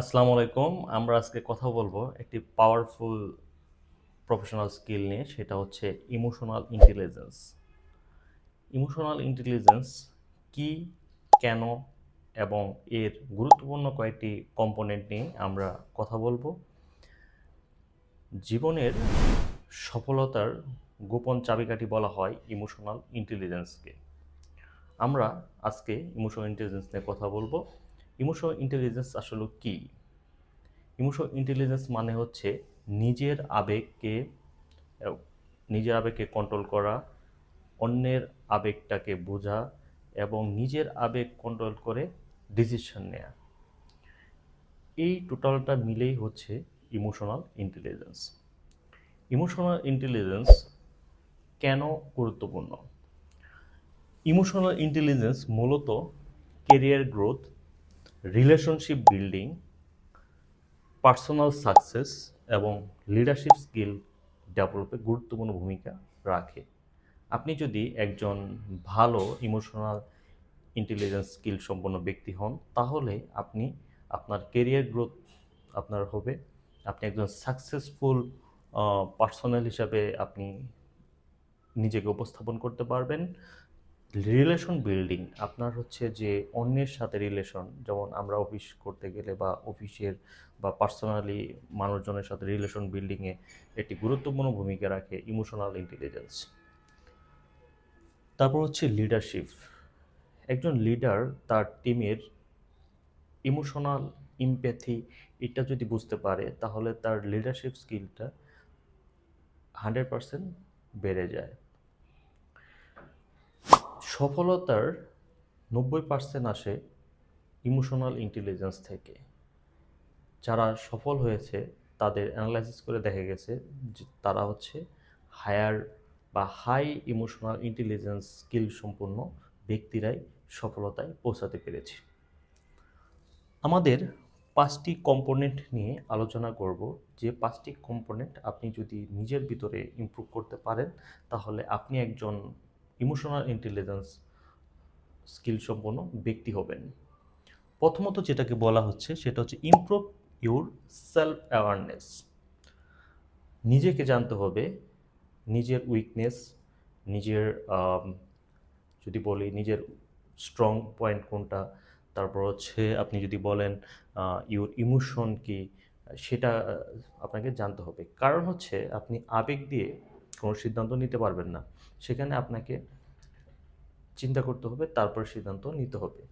আসসালামু আলাইকুম। আমরা আজকে কথা বলব একটি পাওয়ারফুল প্রফেশনাল স্কিল নিয়ে, সেটা হচ্ছে ইমোশনাল ইন্টেলিজেন্স ইমোশনাল ইন্টেলিজেন্স কি, কেন এবং এর গুরুত্বপূর্ণ কয়েকটি কম্পোনেন্ট নিয়ে আমরা কথা বলব। জীবনের সফলতার গোপন চাবিকাঠি বলা হয় ইমোশনাল ইন্টেলিজেন্সকে আমরা আজকে ইমোশনাল ইন্টেলিজেন্স নিয়ে কথা বলব। ইমোশনাল ইন্টেলিজেন্স আসলে কি? ইমোশনাল ইন্টেলিজেন্স মানে হচ্ছে নিজের আবেগকে নিজের আবেগকে কন্ট্রোল করা, অন্যের আবেগটাকে বোঝা এবং নিজের আবেগ কন্ট্রোল করে ডিসিশন নেওয়া এই টোটালটা মিলেই হচ্ছে ইমোশনাল ইন্টেলিজেন্স ইমোশনাল ইন্টেলিজেন্স কেন গুরুত্বপূর্ণ? ইমোশনাল ইন্টেলিজেন্স মূলত career growth relationship building personal success এবং লিডারশিপ স্কিল ডেভেলপে গুরুত্বপূর্ণ ভূমিকা রাখে। আপনি যদি একজন ভালো ইমোশনাল ইন্টেলিজেন্স স্কিল সম্পন্ন ব্যক্তি হন, তাহলে আপনি আপনার কেরিয়ার গ্রোথ আপনার হবে। আপনি একজন সাকসেসফুল পার্সোনাল হিসাবে আপনি নিজেকে উপস্থাপন করতে পারবেন। রিলেশন বিল্ডিং আপনার হচ্ছে যে অন্যের সাথে রিলেশন যেমন আমরা অফিস করতে গেলে বা অফিসের বা পার্সোনালি মানুষজনের সাথে রিলেশন বিল্ডিংয়ে একটি গুরুত্বপূর্ণ ভূমিকা রাখে ইমোশনাল ইন্টেলিজেন্স তারপর হচ্ছে লিডারশিপ একজন লিডার তার টিমের ইমোশনাল ইমপ্যাথি এটা যদি বুঝতে পারে, তাহলে তার লিডারশিপ স্কিলটা হান্ড্রেড পারসেন্ট বেড়ে যায়। সফলতার নব্বই পার্সেন্ট আসে ইমোশনাল ইন্টেলিজেন্স থেকে। যারা সফল হয়েছে, তাদের অ্যানালাইসিস করে দেখা গেছে যে তারা হচ্ছে হায়ার বা হাই ইমোশনাল ইন্টেলিজেন্স স্কিল সম্পন্ন ব্যক্তিরাই সফলতায় পৌঁছাতে পেরেছে। আমাদের পাঁচটি কম্পোনেন্ট নিয়ে আলোচনা করব। যে পাঁচটি কম্পোনেন্ট আপনি যদি নিজের ভিতরে ইমপ্রুভ করতে পারেন, তাহলে আপনি একজন ইমোশনাল ইন্টেলিজেন্স স্কিল সম্পন্ন ব্যক্তি হবেন। প্রথমত যেটাকে বলা হচ্ছে সেটা হচ্ছে ইমপ্রুভ ইউর সেলফ অ্যাওয়ারনেস নিজেকে জানতে হবে নিজের উইকনেস নিজের যদি বলি নিজের স্ট্রং পয়েন্ট কোনটা, তারপর হচ্ছে আপনি যদি বলেন ইউর ইমোশন কি, সেটা আপনাকে জানতে হবে। কারণ হচ্ছে আপনি আবেগ দিয়ে কোনো সিদ্ধান্ত নিতে পারবেন না। সেখানে আপনাকে চিন্তা করতে হবে, তারপর সিদ্ধান্ত নিতে হবে।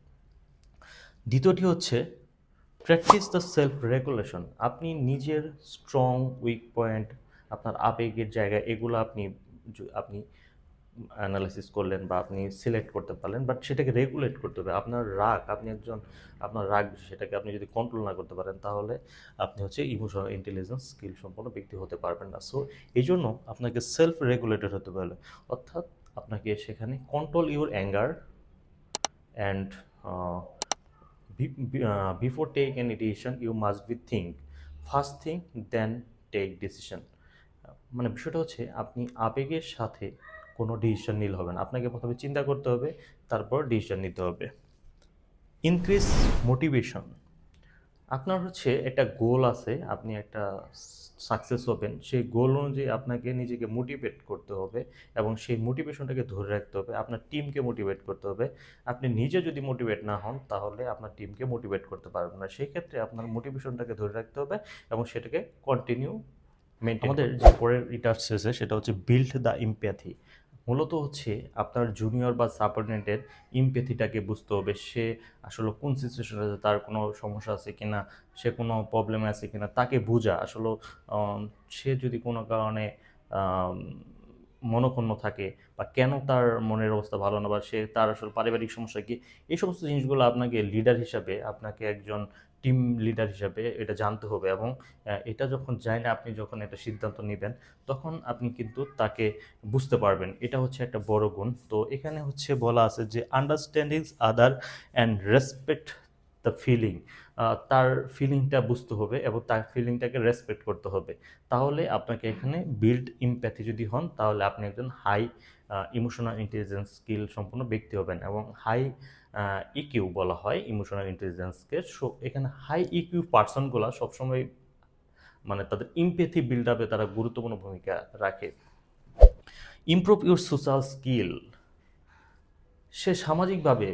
দ্বিতীয়টি হচ্ছে প্র্যাকটিস দ্য সেলফ রেগুলেশন আপনি নিজের স্ট্রং উইক পয়েন্ট আপনার আবেগের জায়গা, এগুলো আপনি আপনি অ্যানালাইসিস করলেন বা আপনি সিলেক্ট করতে পারলেন বাট সেটাকে রেগুলেট করতে হবে। আপনার রাগ, আপনি একজন, আপনার রাগ সেটাকে আপনি যদি কন্ট্রোল না করতে পারেন, তাহলে আপনি হচ্ছে ইমোশনাল ইন্টেলিজেন্স স্কিল সম্পন্ন ব্যক্তি হতে পারবেন না। সো এই জন্য আপনাকে সেলফ রেগুলেটেড হতে পারবে অর্থাৎ আপনাকে সেখানে control your anger and before take any decision you must be think first think then take decision মানে বিষয়টা হচ্ছে, আপনি আবেগের সাথে কোনো ডিসিশন নিলে হবে না। আপনাকে প্রথমে চিন্তা করতে হবে তারপর ডিসিশন নিতে হবে। ইনক্রিজ মোটিভেশন আপনার হচ্ছে একটা গোল আছে আপনি একটা সাকসেস হবেন। সেই গোল অনুযায়ী আপনাকে নিজেকে মোটিভেট করতে হবে এবং সেই মোটিভেশনটাকে ধরে রাখতে হবে। আপনার টিমকে মোটিভেট করতে হবে। আপনি নিজে যদি মোটিভেট না হন তাহলে আপনার টিমকে মোটিভেট করতে পারবেন না। সেই ক্ষেত্রে আপনার মোটিভেশনটাকে ধরে রাখতে হবে এবং সেটাকে কন্টিনিউ মেনটেন আমাদের যে পরের এটা শেষে সেটা হচ্ছে বিল্ড দ্য ইম্প্যাথি মূলত হচ্ছে আপনার জুনিয়র বা সাবঅর্ডিনেটের ইমপ্যাথিটাকে বুঝতে হবে সে আসলে কোন সিচুয়েশনে আছে তার কোনো সমস্যা আছে কি না সে কোনো প্রবলেমে আছে কি না তাকে বোঝা। আসলে সে যদি কোনো কারণে আম, থাকে বা কেন তার মনের অবস্থা ভালো না বা সে তার আসলে পারিবারিক সমস্যা কি এই সমস্ত জিনিসগুলো আপনাকে লিডার হিসাবে আপনাকে একজন টিম লিডার হিসাবে এটা জানতে হবে এবং এটা যখন যায় না আপনি যখন একটা সিদ্ধান্ত নেবেন, তখন আপনি কিন্তু তাকে বুঝতে পারবেন। এটা হচ্ছে একটা বড় গুণ। তো এখানে হচ্ছে বলা আছে যে understanding other and respect the feeling তার ফিলিংটা বুঝতে হবে এবং তার ফিলিংটাকে রেসপেক্ট করতে হবে। তাহলে আপনাকে এখানে বিল্ড ইমপ্যাথি যদি হন, তাহলে আপনি একজন হাই ইমোশনাল ইন্টেলিজেন্স স্কিল সম্পন্ন ব্যক্তি হবেন এবং হাই ইকিউ বলা হয় ইমোশনাল ইন্টেলিজেন্সকে সো এখানে হাই ইকিউ পার্সনগুলো সবসময় মানে তাদের ইমপেথি বিল্ড আপে তারা গুরুত্বপূর্ণ ভূমিকা রাখে। ইমপ্রুভ ইউর সোশ্যাল স্কিল সে সামাজিকভাবে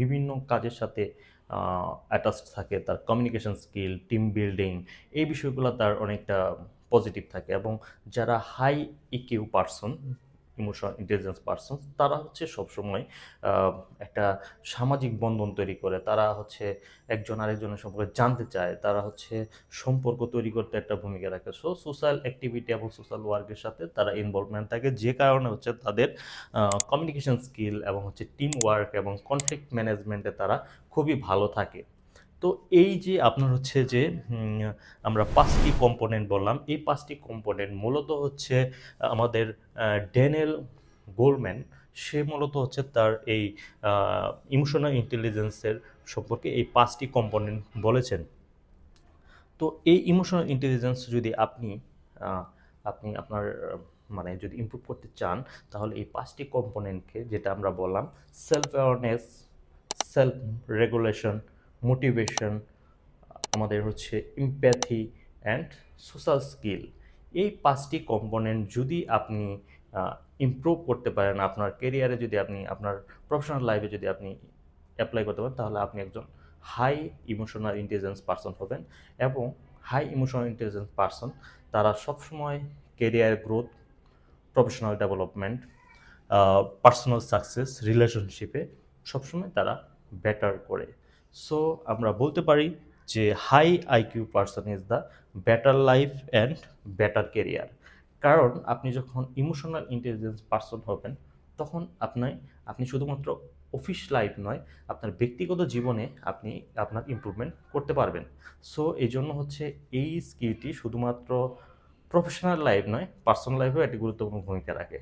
বিভিন্ন কাজের সাথে অ্যাটাচ থাকে, তার কমিউনিকেশন স্কিল টিম বিল্ডিং এই বিষয়গুলো তার অনেকটা পজিটিভ থাকে। এবং যারা high EQ person emotion intelligence person তারা হচ্ছে সবসময় একটা সামাজিক বন্ধন তৈরি করে। তারা হচ্ছে একজন আরেকজনের সম্পর্কে জানতে চায়। তারা হচ্ছে সম্পর্ক তৈরি করতে একটা ভূমিকা রাখে। সো সোশ্যাল অ্যাক্টিভিটি এবং সোশ্যাল ওয়ার্কের সাথে তারা ইনভলভমেন্ট থাকে। যে কারণে হচ্ছে তাদের কমিউনিকেশন স্কিল এবং হচ্ছে টিম ওয়ার্ক এবং কনফ্লিক্ট ম্যানেজমেন্টে তারা খুবই ভালো থাকে। তো এই যে আপনার হচ্ছে যে আমরা পাঁচটি কম্পোনেন্ট বললাম, এই পাঁচটি কম্পোনেন্ট মূলত হচ্ছে আমাদের ড্যানিয়েল গোলম্যান, সে মূলত হচ্ছে তার এই ইমোশনাল ইন্টেলিজেন্সের সম্পর্কে এই পাঁচটি কম্পোনেন্ট বলেছেন। তো এই ইমোশনাল ইন্টেলিজেন্স যদি আপনি আপনি আপনার মানে যদি ইমপ্রুভ করতে চান, তাহলে এই পাঁচটি কম্পোনেন্টকে যেটা আমরা বললাম self awareness self regulation motivation, আমাদের হচ্ছে ইম্প্যাথি অ্যান্ড সোশ্যাল স্কিল এই পাঁচটি কম্পোনেন্ট যদি আপনি ইমপ্রুভ করতে পারেন আপনার কেরিয়ারে যদি আপনি, আপনার প্রফেশনাল লাইফে যদি আপনি অ্যাপ্লাই করতে পারেন, তাহলে আপনি একজন হাই ইমোশনাল ইন্টেলিজেন্স পার্সন হবেন এবং হাই ইমোশনাল ইন্টেলিজেন্স পার্সন তারা সবসময় career growth professional development personal success রিলেশনশিপে সবসময় তারা বেটার করে। সো আমরা বলতে পারি যে high IQ person is the better life and better career কারণ আপনি যখন ইমোশনাল ইন্টেলিজেন্স পার্সন হবেন, তখন আপনার, আপনি শুধুমাত্র অফিস লাইফ নয়, আপনার ব্যক্তিগত জীবনে আপনি আপনার ইমপ্রুভমেন্ট করতে পারবেন। সো এই জন্য হচ্ছে এই স্কিলটি শুধুমাত্র প্রফেশনাল লাইফ নয় পার্সোনাল লাইফেও একটি গুরুত্বপূর্ণ ভূমিকা রাখে।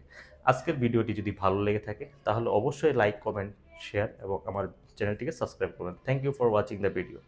আজকের ভিডিওটি যদি ভালো লেগে থাকে, তাহলে অবশ্যই লাইক কমেন্ট শেয়ার এবং আমার চ্যানেলটিকে সাবস্ক্রাইব করবেন thank you for watching the video